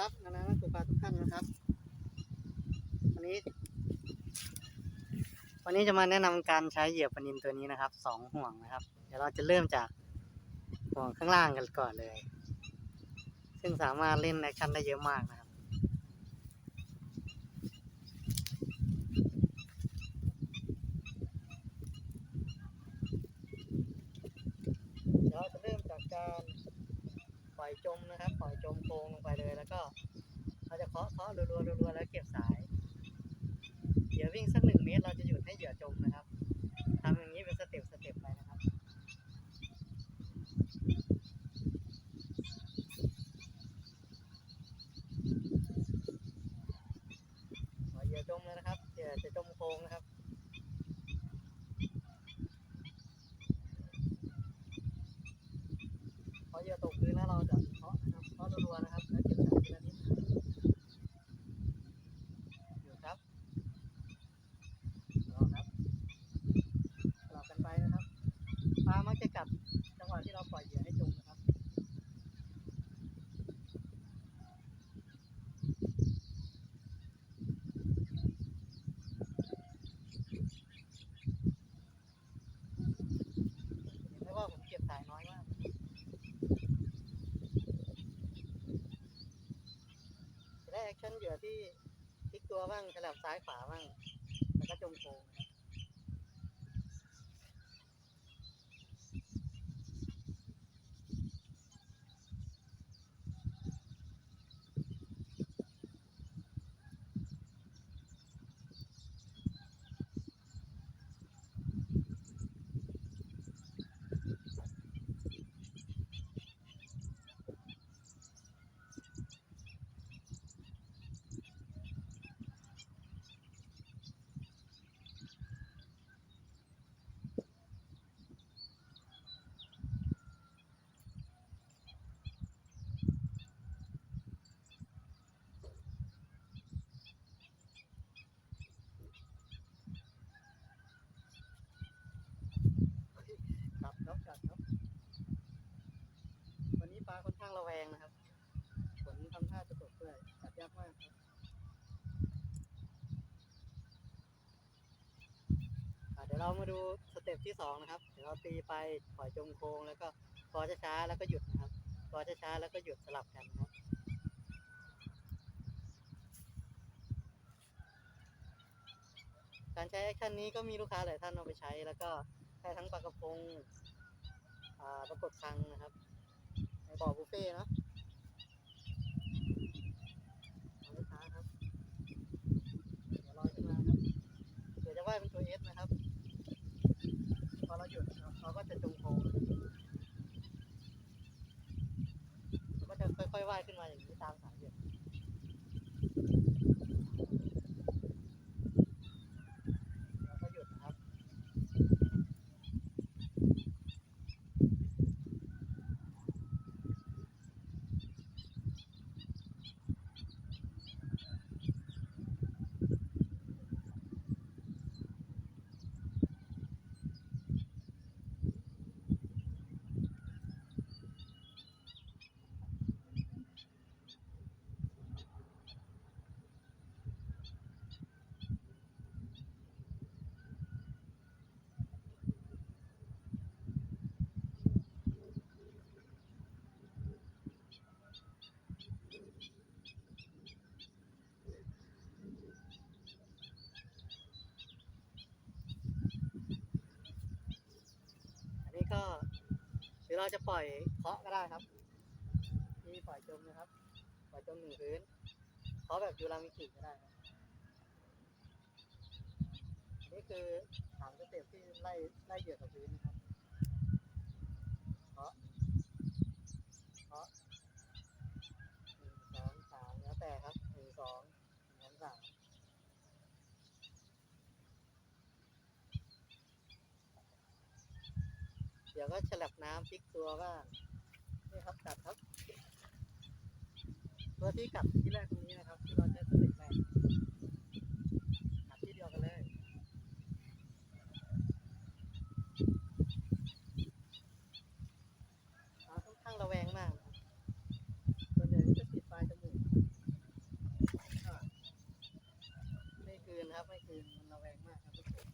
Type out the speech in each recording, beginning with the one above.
ครับนานานักตกปลาทุกท่านนะครับ วันนี้ วันนี้จะมาแนะนำการใช้เหยื่อปนินตัวนี้นะครับสองห่วงนะครับ เดี๋ยวเราจะเริ่มจากห่วงข้างล่างกันก่อนเลย ซึ่งสามารถเล่นแอคชั่นได้เยอะมากนะครับ เดี๋ยวเราจะเริ่มจากการปล่ อยจมนะครับ ปล่อยจมโพงลงไปเลย แล้วก็เราจะเคาะเคาะรัวๆรัวๆแล้วเก็บสายเหยื่อวิ่งสักหนึ่งเมตรเราจะหยุดให้เหยื่อจมนะครับทำอย่างนี้เป็นสเต็ปสเต็ปไปนะครับปล่อยเหยื่อจมเลยนะครับเหยื่อจะจมโพงนะครับ พอเหยื่อตกพื้นแล้วเราจะเคาะนะครับเคาะรัวๆนะครับแล้วเก็บสายทีละนิดนะครับอยู่ครับรอครับสลับกันไปนะครับปลามักจะกัดจังหวะที่เราปล่อยเหยื่อให้จมนะครับ เห็นไหมว่าผมเก็บสายน้อยมาก จะได้แอคชั่น เหยื่อที่พลิกตัวบ้างสลับซ้ายขวาบ้างแล้วก็จมโค้งนะครับครับนกกัดครับ วันนี้ปลาค่อนข้างระแวงนะครับฝนทำท่าจะตกด้วยกัดยากมากครับอะ เรามาดูสเต็ปที่สองนะครับ เดี๋ยวเราตีไปปล่อยจงโค้งแล้วก็กอช้าๆแล้วก็หยุดนะครับกอช้าๆแล้วก็หยุดสลับกันนะครับการใช้แอคชั่นนี้ก็มีลูกค้าหลายท่านเอาไปใช้ แล้วก็ได้ทั้งปลากระพงอ่าปรากฏคังนะครับในบ่อบุฟเฟ่เนอะลูกค้าครับเดี๋ยวลอยขึ้นมาครับเดี๋ยวจะว่ายเป็นตัวเอสนะครับ พอเราหยุดเขาก็ จะจมโค้งมันก็จะค่อยๆว่ายขึ้นมาอย่างนี้ตามสายเหยื่อแล้วก็หยุดนะครับ อันนี้ก็ห รือเราจะปล่อยเคาะก็ได้ครับนี่ปล่อยจมนะครับ ปล่อยจมหนึ่งพื้นเคาะแบบยูรามิกิก็ได้ครับอันนี่คือสามสเต็ปที่ไล่ไล่เหยื่อกับพื้นนะครับเคาะเคาะหนึ่งสองสามแล้วแต่ครับหนึ่งสองหนึ่งสองสาม เดี๋ยว ก็ฉลับน้ำพลิกตัวบ้างนี่ครับกัดครับ ตัวที่กลับที่แรกตรงนี้นะครับ ที่เราใช้สเต็ปแรกกัดที่เดียวกันเลยปลาค่อนข้างระแวงมากนะครับส่วนใหญ่ก็จะติดปลายจมูก ครับไม่คืนมันระแวงมากครับทุกคน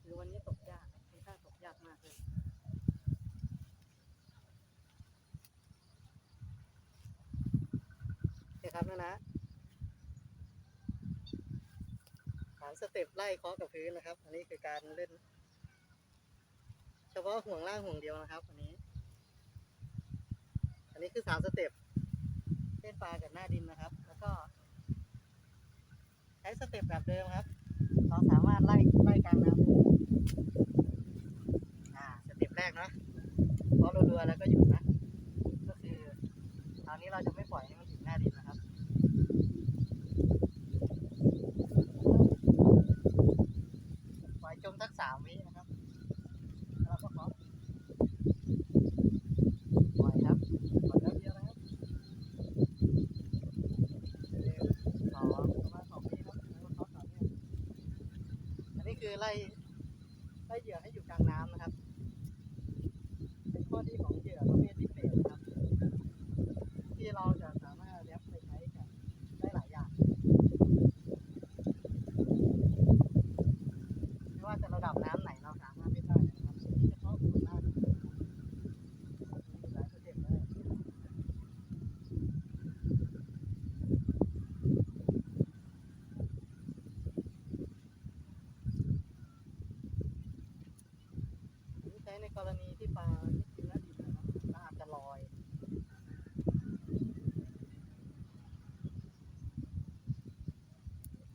คือวันนี้ตกยากครับค่อนข้างตกยากมากเลยโอเคครับนะนะฐาน สเต็ปไล่เคาะกับพื้นนะครับ อันนี้คือการเล่น เฉพาะห่วงล่างห่วงเดียวนะครับ อันนี้ อันนี้คือสามสเต็ปเล่นปลากับหน้าดินนะครับ แล้วก็ ใช้สเต็ปแบบเดิมครับ เราสามารถไล่ไล่กลางน้ำอ่าสเต็ปแรกนะพอรัวๆแล้วก็หยุดนะ ก็คือคราวนี้เราจะไม่ปล่อยให้มันถึงหน้าดินนะครับ ปล่อยจมสักสามวินะครับ แล้วเราก็ขอปล่อยครับปล่อยแป๊บเดียวนะครับหนึ่งสองประมาณสองวิครับแล้วก็เคาะต่อเนื่องอันนี้คือไล่ไล่เหยื่อให้อยู่กลางน้ำนะครับ เป็นข้อดีของเหยื่อประเภทดิเบตนะครับ ที่เราจะสามารถแรปไปใช้กับได้หลายอย่าง ไม่ว่าจะระดับน้ำไหนเราสามารถเล่นได้นะครับนี่เฉพาะส่วนหน้าดินนะครับมีหลายสเต็ปเลยนี่ใช้ในกรณีที่ปลาที่กินหน้าดินนะครับปลาอาจจะลอย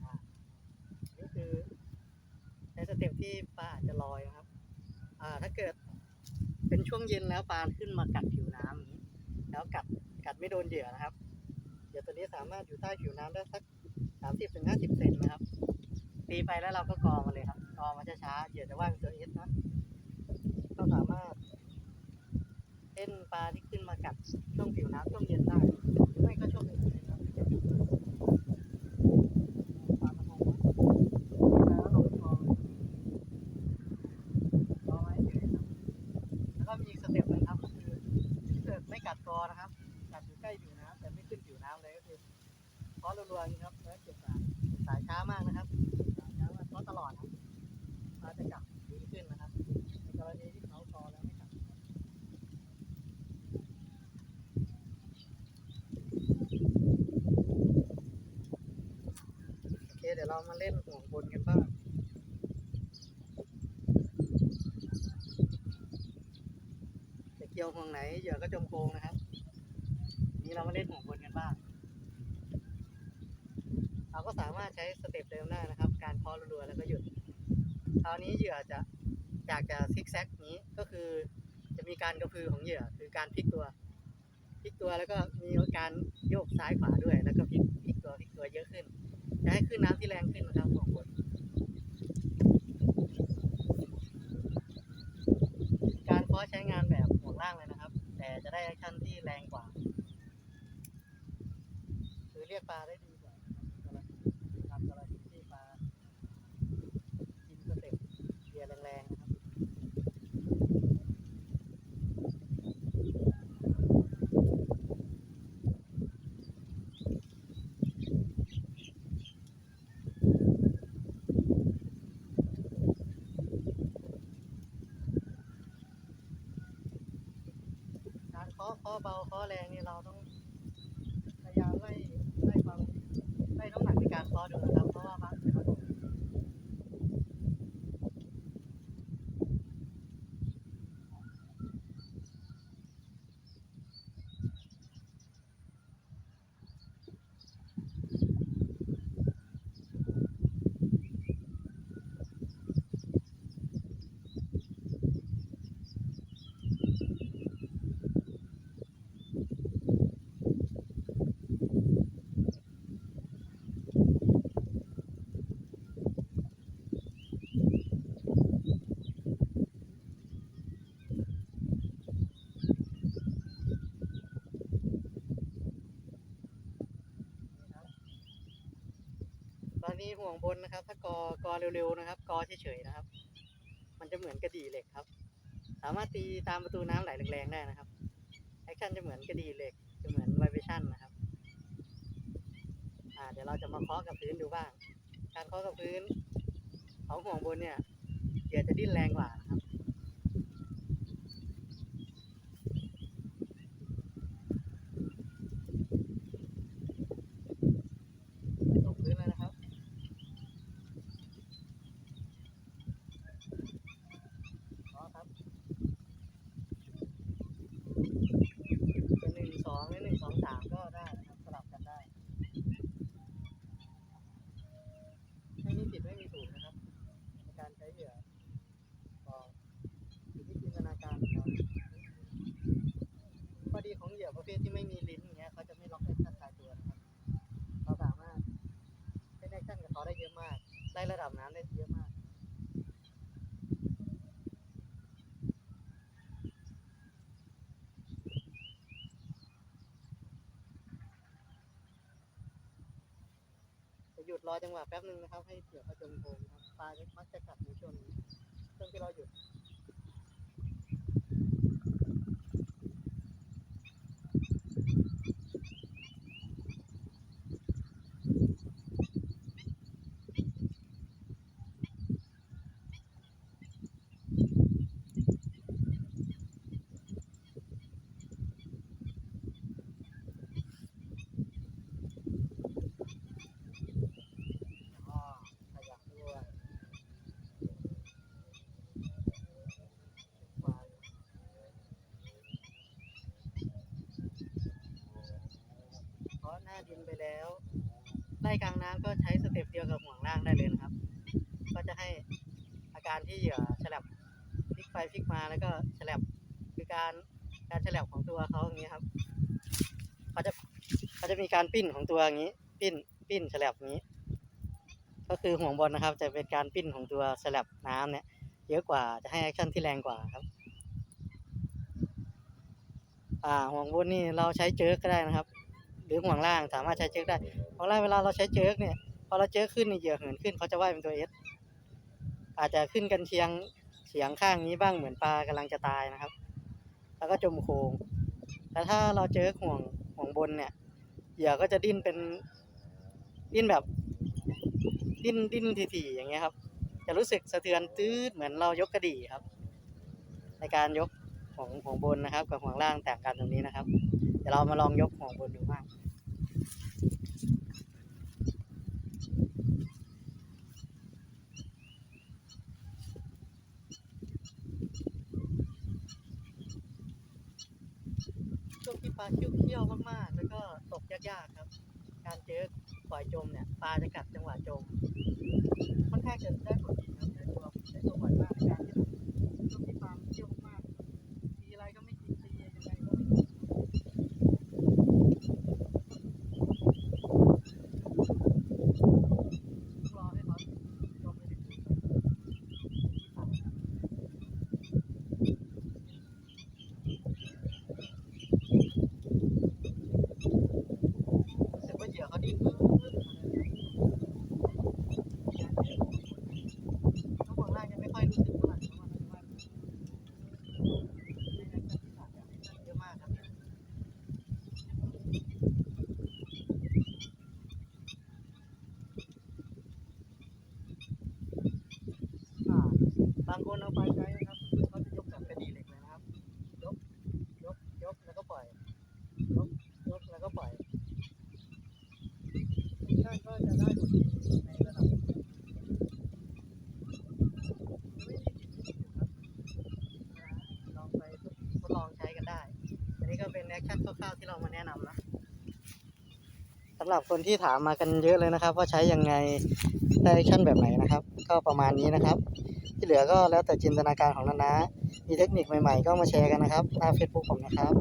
อ่านี่คือในสเต็ปที่ปลาอาจจะลอยนะครับ อ่า ถ้า เกิด เป็นช่วงเย็นแล้วปลาขึ้นมากัดผิวน้ำแล้วกัดกัดไม่โดนเหยื่อนะครับเหยื่อตัวนี้สามารถอยู่ใต้ผิวน้ำได้สักสามสิบถึงห้าสิบเซนนะครับตีไปแล้วเราก็กองมาเลยครับกองมาช้าๆเหยื่อจะว่างตัวเอสนะก็สามารถเล่นปลาที่ขึ้นมากัดช่วงผิวน้ำช่วงเย็นได้หรือไม่ก็ช่วงกลางคืนนะครับปลากระพงแล้วลงกองกองไว้เฉยครับแล้วก็มีอีกสเต็ปหนึงครับก็คือถ้าเกิดไม่กัดกอนะครับ กัดอยู่ใกล้ผิวน้ำแต่ไม่ขึ้นผิวน้ำเลยก็คือเคาะรัวๆอย่างนี้ครับแล้วเก็บสายสายช้ามากนะครับสายช้ามากเคาะตลอดครับ ปลาจะกัดดีขึ้นนะครับในกรณีที่เขาคอแล้วไม่กัดนะครับโอเคเดี๋ยวเรามาเล่นห่วงบนกันบ้างจะเกี่ยวห่วงไหนเหยื่อก็จมโกงนะครับ นี้เรามาเล่นห่วงบนกันบ้าง เราก็สามารถใช้สเต็ปเดิมได้นะครับ การเคาะรัวๆแล้วก็หยุด คราวนี้เหยื่อจะอยากจะซิกแซกนี้ก็คือจะมีการกระพือของเหยื่อคือการพลิกตัวพลิกตัวแล้วก็มีการโยกซ้ายขวาด้วย แล้วก็พลิกพลิกตัวพลิกตัวเยอะขึ้นจะให้ขึ้นน้ำที่แรงขึ้นนะครับของคนการเคาะใช้งานแบบห่วงล่างเลยนะครับ แต่จะได้แอคชั่นที่แรงกว่าคือเรียกปลาได้ดีกว่านะครับตามกรณีที่ปลากินสเต็ป เกียร์แรงๆนะครับ การเคาะเคาะเบาเคาะแรงนี่เราต้องพยายามไล่ไล่ความไล่น้ำหนักในการเคาะดูนะครับ เพราะว่าบางนะครับผมตอนนี้ ห่วงบนนะครับ ถ้ากอกอเร็วๆนะครับ กอเฉยๆนะครับ มันจะเหมือนกระดี่เหล็กครับ สามารถตีตามประตูน้ำไหลแรงๆได้นะครับแอคชั่นจะเหมือนกระดี่เหล็ก จะเหมือนไวเบชั่นนะครับอ่าเดี๋ยวเราจะมาเคาะกับพื้นดูบ้าง การการเคาะกับพื้นของห่วงบนเนี่ยเหยื่อจะดิ้นแรงกว่านะครับ ตกพื้นแล้วนะครับขอครับเป็นหนึ่งสองหรือหนึ่งสองสามก็ได้นะครับ สลับกันได้ ไม่มีผิดไม่มีถูกนะครับ ในการใช้เหยื่อก็อยู่ที่จินตนาการของเราข้อดีของเหยื่อประเภทที่ไม่มีลิ้นอย่างเงี้ยเขาจะไม่ล็อกแอคชั่นตายตัวนะครับ เราสามารถเล่นแอคชั่น กับเขาได้เยอะมาก ได้ระดับน้ำได้เยอะมาก จะหยุดรอจังหวะแป๊บนึงนะครับ ให้เหยื่อเขาจมโพงครับปลาจะมักจะกัดในช่วงนี้ช่วงที่เราหยุด อ๋อขยับด้วยวางเกินไปแล้วไล่กลางน้ำก็ใช้สเต็ปเดียวกับห่วงล่างได้เลยนะครับ ก็จะให้อาการที่เหยื่อฉลับพลิกไปพลิกมาแล้วก็ฉลับคือการการฉลับของตัวเขาอย่างนี้ครับเขาจะเขาจะมีการปิ้นของตัวอย่างนี้ ปิ้นปิ้นฉลับนี้ ก็คือห่วงบอลนะครับ จะเป็นการปิ้นของตัวสลับน้ำเนี่ยเยอะกว่าจะให้แอคชั่นที่แรงกว่าครับอ่าห่วงบนนี่เราใช้เจิร์กก็ได้นะครับ หรือห่วงล่างสามารถใช้เจิร์กได้ห่วงล่างเวลาเราใช้เจิร์กเนี่ยพอเราเจิกขึ้นนี่เหยื่อเหินขึ้นเขาจะว่ายเป็นตัวเอสอาจจะขึ้นกันเชียงเฉียงข้างนี้บ้างเหมือนปลากำลังจะตายนะครับ แล้วก็จมโค้งแต่ถ้าเราเจิร์กห่วงห่วงบนเนี่ยเหยื่อก็จะดิ้นเป็นดิ้นแบบ ดิ้นดิ้นถี่ๆอย่างเงี้ยครับ จะรู้สึกสะเทือนตื้ดเหมือนเรายกกระดี่ครับ ในการยกของของบนนะครับ กับของล่างแต่างกันตรงนี้นะครับ เดี๋ยวเรามาลองยกของบนดูบ้าง ช่วงที่ปลาเคี้ยวๆมากๆ แล้วก็ตกยากๆครับ การเจอปล่อยจมเนี่ย ปลาจะกัดจังหวะจม ค่อนข้างจะได้ผลดีครับได้ตัวได้ตัวบ่อยมากในการที่ช่วงที่ปลามันเที่ยวมากตีอะไรก็ไม่กินตียังไงก็ไม่กินรอให้เขาจมไปถึงที่ปลารู้สึกว่าเหยื่อเขาดิ้นปึ๊บปึ๊บมาเลยครับ ถ้าฝั่งล่างยังไม่ค่อยรู้สึกเท่าไหร่เพราะว่ามันว่าในนั้นจะมีสารแบบนี้เยอะมากครับอ่าบางคนเอาไปใช้นะครับคือเขาจะยกแบบกระดี่เหล็กเลยนะครับ ยก ยก ยกแล้วก็ปล่อย ยก ยกแล้วก็ปล่อยท่าน ก็จะได้ผลในระดับหนึ่งไม่มีผิดไม่มีถูกครับลองไปทดลองใช้กันได้ อันนี้ก็เป็นแอคชั่นคร่าวๆที่เรามาแนะนำนะสำหรับคนที่ถามมากันเยอะเลยนะครับ ว่าใช้ยังไงได้แอคชั่นแบบไหนนะครับ ก็ประมาณนี้นะครับ ที่เหลือก็แล้วแต่จินตนาการของนานะมีเทคนิคใหม่ๆ ก็มาแชร์กันนะครับหน้าเฟซบุ๊กผมนะครับ